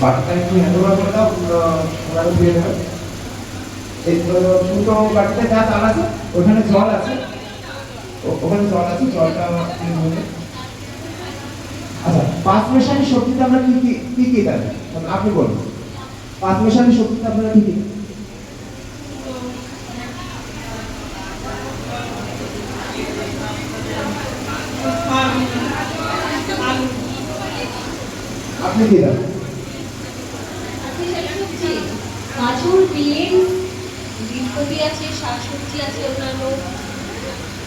বাটিটা একটু করে দাও বাটিতে যা আছে, ওখানে জল আছে। ওখানে জল আছে, জলটা আচ্ছা পাঁচ মেশালি সবজিতে আমরা কি কি কি কি আপনি বলুন। পাঁচ মেশালি সবজিতে আপনারা কি কি? আপনি কি দেন গাজর বিন ফুলকপি আছে শাকসবজি আছে অন্যান্য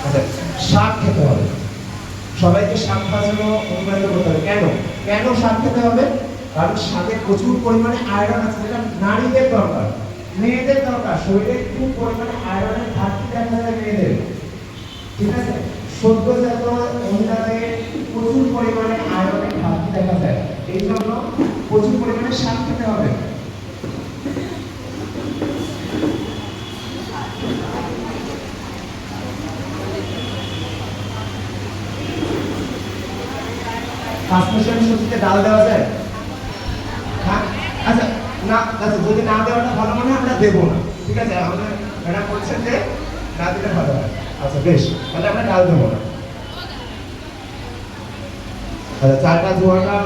আচ্ছা শাক খেতে হবে। সবাইকে শাক খাওয়ানো অনুপ্রাণিত করতে হবে। কেন? কেন শাক খেতে হবে? কারণ শাকে প্রচুর পরিমাণে আয়রন আছে যেটা নারীদের দরকার। মেয়েদের দরকার। শরীরে খুব পরিমাণে আয়রনের ঘাটতি দেখা যায় মেয়েদের। ঠিক আছে? সদ্যজাত মহিলাদের প্রচুর পরিমাণে যায় এই জন্য প্রচুর পরিমাণে শাক খেতে হবে। ডাল দেওয়া যায়? হ্যাঁ? আচ্ছা না আচ্ছা যদি না দেওয়াটা ভালো মনে আমরা দেবো না। ঠিক আছে, আমাদের ম্যাডাম বলছেন যে না দিলে ভালো হয়। আচ্ছা বেশ, তাহলে আমরা ডাল দেবো না। আচ্ছা চালটা ধোয়াটা